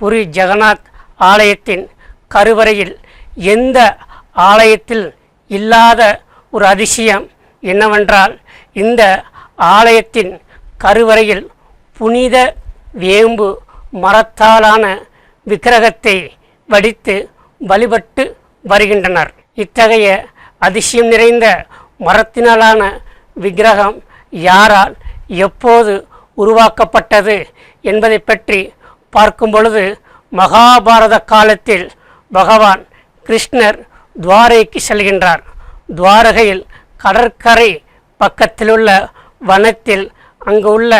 புரி ஜெகநாத் ஆலயத்தின் கருவறையில் எந்த ஆலயத்தில் இல்லாத ஒரு அதிசயம் என்னவென்றால் இந்த ஆலயத்தின் கருவறையில் புனித வேம்பு மரத்தாலான விக்கிரகத்தை வடித்து வழிபட்டு வருகின்றனர். இத்தகைய அதிசயம் நிறைந்த மரத்தினாலான விக்கிரகம் யாரால் எப்போது உருவாக்கப்பட்டது என்பதை பற்றி பார்க்கும் பொழுது மகாபாரத காலத்தில் பகவான் கிருஷ்ணர் துவாரைக்கு செல்கின்றார். துவாரகையில் கடற்கரை பக்கத்திலுள்ள வனத்தில் அங்கு உள்ள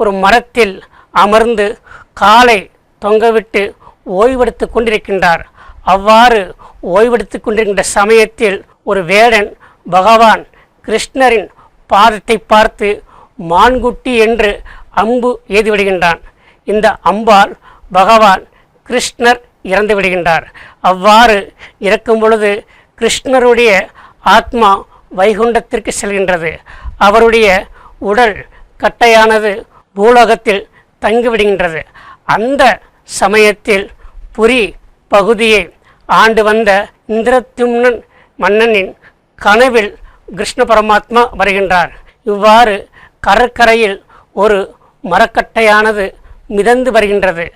ஒரு மரத்தில் அமர்ந்து காலை தொங்கவிட்டு ஓய்வெடுத்து கொண்டிருக்கின்றார். அவ்வாறு ஓய்வெடுத்து கொண்டிருக்கின்ற சமயத்தில் ஒரு வேடன் பகவான் கிருஷ்ணரின் பாதத்தை பார்த்து மான்குட்டி என்று அம்பு எய்துவிடுகின்றான். இந்த அம்பாள் பகவான் கிருஷ்ணர் இறந்து விடுகின்றார். அவ்வாறு இறக்கும் பொழுது கிருஷ்ணருடைய ஆத்மா வைகுண்டத்திற்கு செல்கின்றது. அவருடைய உடல் கட்டையானது பூலோகத்தில் தங்கிவிடுகின்றது அந்த சமயத்தில் புரி பகுதியை ஆண்டு வந்த இந்திரத்யும்னன் மன்னனின் கனவில் கிருஷ்ண பரமாத்மா வருகின்றார். இவ்வாறு கடற்கரையில் ஒரு மரக்கட்டையானது மிதந்து வருகின்றது.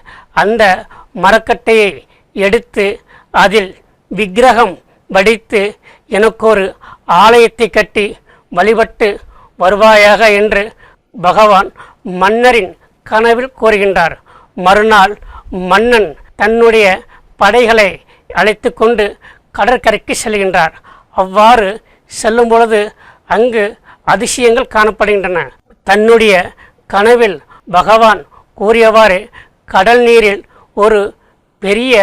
அந்த மரக்கட்டையை எடுத்து அதில் விக்கிரகம் வடித்து எனக்கொரு ஆலயத்தை கட்டி வழிபட்டு வருவாயாக என்று பகவான் மன்னரின் கனவில் கூறுகின்றார். மறுநாள் மன்னன் தன்னுடைய படைகளை அழைத்து கொண்டு கடற்கரைக்கு செல்கின்றார். அவ்வாறு செல்லும் பொழுது அங்கு அதிசயங்கள் காணப்படுகின்றன. தன்னுடைய கனவில் பகவான் கூறியவாறு கடல் நீரில் ஒரு பெரிய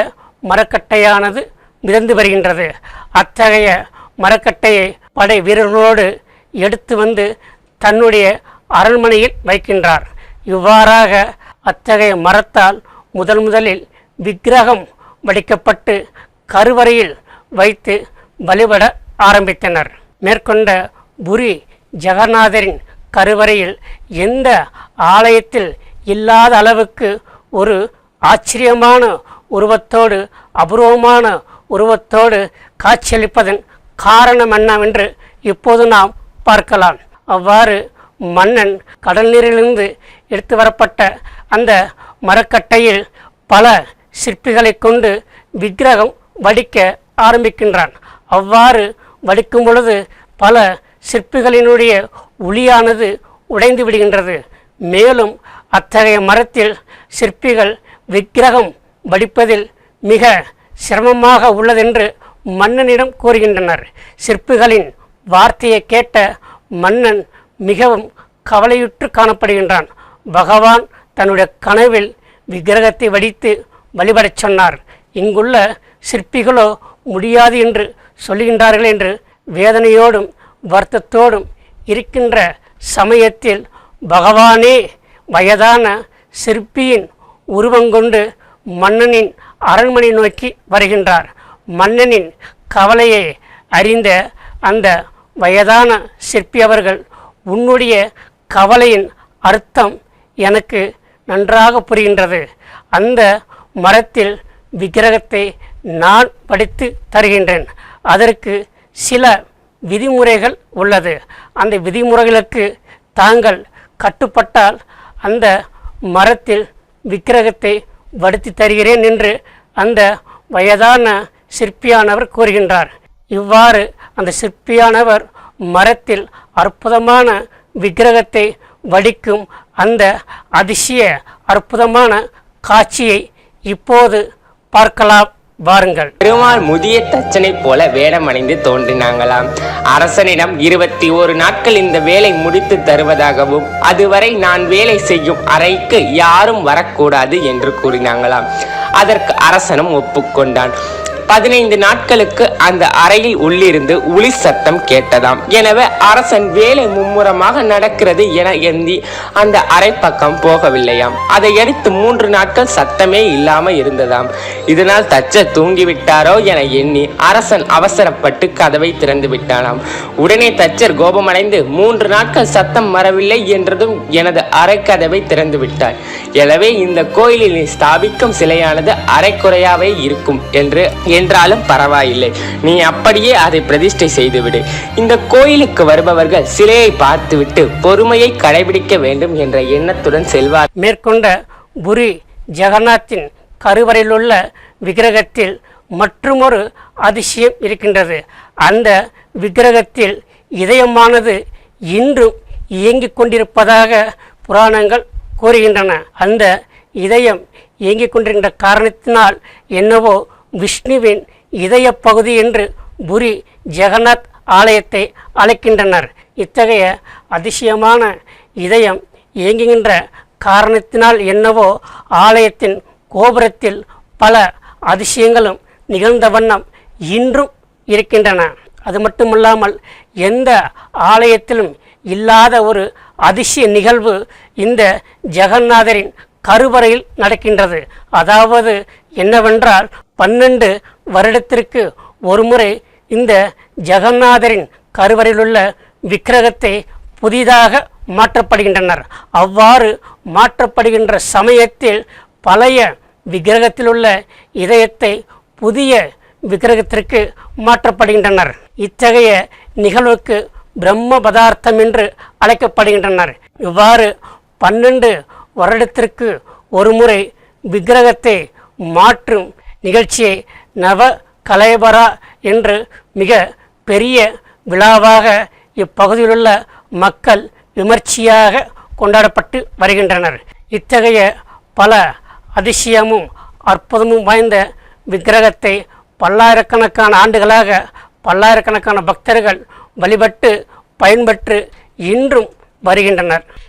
மரக்கட்டையானது மிதந்து வருகின்றது. அத்தகைய மரக்கட்டையை படை வீரர்களோடு எடுத்து வந்து தன்னுடைய அரண்மனையில் வைக்கின்றார். இவ்வாறாக அத்தகைய மரத்தால் முதல் முதலில் விக்கிரகம் வடிக்கப்பட்டு கருவறையில் வைத்து வழிபட ஆரம்பித்தனர். மேற்கொண்ட புரி ஜெகநாதரின் கருவறையில் எந்த ஆலயத்தில் இல்லாத அளவுக்கு ஒரு ஆச்சரியமான உருவத்தோடு அபூர்வமான உருவத்தோடு காட்சியளிப்பதன் காரணம் என்னவென்று இப்போது நாம் பார்க்கலாம். அவ்வாறு மன்னன் கடல் நீரிலிருந்து எடுத்து வரப்பட்ட அந்த மரக்கட்டையில் பல சிற்பிகளை கொண்டு விக்கிரகம் வடிக்க ஆரம்பிக்கின்றான். அவ்வாறு வடிக்கும் பொழுது பல சிற்பிகளினுடைய ஒளியானது உடைந்து விடுகின்றது. மேலும் அத்தகைய மரத்தில் சிற்பிகள் விக்கிரகம் வடிப்பதில் மிக சிரமமாக உள்ளதென்று மன்னனிடம் கூறுகின்றனர். சிற்பிகளின் வார்த்தையை கேட்ட மன்னன் மிகவும் கவலையுற்று காணப்படுகின்றான். பகவான் தன்னுடைய கனவில் விக்கிரகத்தை வடித்து வழிபடச் சொன்னார். இங்குள்ள சிற்பிகளோ முடியாது என்று சொல்லுகின்றார்கள் என்று வேதனையோடும் வருத்தத்தோடும் இருக்கின்ற சமயத்தில் பகவானே வயதான சிற்பியின் உருவங்கொண்டு மன்னனின் அரண்மனை நோக்கி வருகின்றார். மன்னனின் கவலையை அறிந்த அந்த வயதான சிற்பி அவர்கள் உன்னுடைய கவலையின் அர்த்தம் எனக்கு நன்றாக புரிகின்றது. அந்த மரத்தில் விக்கிரகத்தை நான் படித்து தருகின்றேன். அதற்கு சில விதிமுறைகள் உள்ளது. அந்த விதிமுறைகளுக்கு தாங்கள் கட்டுப்பட்டால் அந்த மரத்தில் விக்கிரகத்தை வடுத்தி தருகிறேன் என்று அந்த வயதான சிற்பியானவர் கூறுகின்றார். இவ்வாறு அந்த சிற்பியானவர் மரத்தில் அற்புதமான விக்கிரகத்தை வடிக்கும் அந்த அதிசய அற்புதமான காட்சியை இப்போது பார்க்கலாம். வாருங்கள். பெருமாள் முதிய தச்சனை போல வேடமணிந்து தோன்றினாங்களாம். அரசனிடம் இருபத்தி ஒரு நாட்கள் இந்த வேலை முடித்து தருவதாகவும் அதுவரை நான் வேலை செய்யும் அறைக்கு யாரும் வரக்கூடாது என்று கூறினாங்களாம். அதற்கு அரசனும் ஒப்புக்கொண்டான். பதினைந்து நாட்களுக்கு அந்த அறையில் உள்ளிருந்து ஒளி சத்தம் கேட்டதாம். எனவே அரசன் வேலை மும்முரமாக நடக்கிறது என எண்ணி அந்த அறை பக்கம் போகவில்லையாம். அதை அடுத்து மூன்று நாட்கள் சத்தமே இல்லாம இருந்ததாம். இதனால் தச்சர் தூங்கிவிட்டாரோ என எண்ணி அரசன் அவசரப்பட்டு கதவை திறந்து விட்டானாம். உடனே தச்சர் கோபமடைந்து மூன்று நாட்கள் சத்தம் வரவில்லை என்றதும் எனது அறைக்கதவை திறந்து விட்டார். எனவே இந்த கோயிலில் ஸ்தாபிக்கும் சிலையானது அரைக்குறையாவே இருக்கும் என்று என்றாலும் பரவாயில்லை. நீ அப்படியே அதை பிரதிஷ்டை செய்துவிடு. இந்த கோயிலுக்கு வருபவர்கள் சிலையை பார்த்துவிட்டு பொறுமையை கடைபிடிக்க வேண்டும் என்ற எண்ணத்துடன் செல்வார். மேற்கொண்ட புரி ஜெகநாத்தின் கருவறையிலுள்ள விக்கிரகத்தில் மற்றுமொரு அதிசயம் இருக்கின்றது. அந்த விக்கிரகத்தில் இதயமானது இன்றும் இயங்கிக் கொண்டிருப்பதாக புராணங்கள் கூறுகின்றன. அந்த இதயம் இயங்கிக் கொண்டிருக்கின்ற காரணத்தினால் என்னவோ விஷ்ணுவின் இதய பகுதி என்று புரி ஜெகநாத் ஆலயத்தை அழைக்கின்றனர். இத்தகைய அதிசயமான இதயம் இயங்குகின்ற காரணத்தினால் என்னவோ ஆலயத்தின் கோபுரத்தில் பல அதிசயங்களும் நிகழ்ந்த வண்ணம் இன்றும் இருக்கின்றன. அது மட்டுமல்லாமல் எந்த ஆலயத்திலும் இல்லாத ஒரு அதிசய நிகழ்வு இந்த ஜெகநாதரின் கருவறையில் நடக்கின்றது. அதாவது என்னவென்றால் பன்னெண்டு வருடத்திற்கு ஒருமுறை இந்த ஜெகநாதரின் கருவறையிலுள்ள விக்கிரகத்தை புதிதாக மாற்றப்படுகின்றனர். அவ்வாறு மாற்றப்படுகின்ற சமயத்தில் பழைய விக்கிரகத்திலுள்ள இதயத்தை புதிய விக்கிரகத்திற்கு மாற்றப்படுகின்றனர். இத்தகைய நிகழ்வுக்கு பிரம்ம பதார்த்தம் என்று அழைக்கப்படுகின்றனர். இவ்வாறு பன்னெண்டு வருடத்திற்கு ஒருமுறை விக்கிரகத்தை மாற்றும் நிகழ்ச்சியை நவ கலைபரா என்று மிக பெரிய விழாவாக இப்பகுதியிலுள்ள மக்கள் விமர்சையாக கொண்டாடப்பட்டு வருகின்றனர். இத்தகைய பல அதிசயமும் அற்புதமும் வாய்ந்த விக்கிரகத்தை பல்லாயிரக்கணக்கான ஆண்டுகளாக பல்லாயிரக்கணக்கான பக்தர்கள் வழிபட்டு பயன்பெற்று இன்றும் வருகின்றனர்.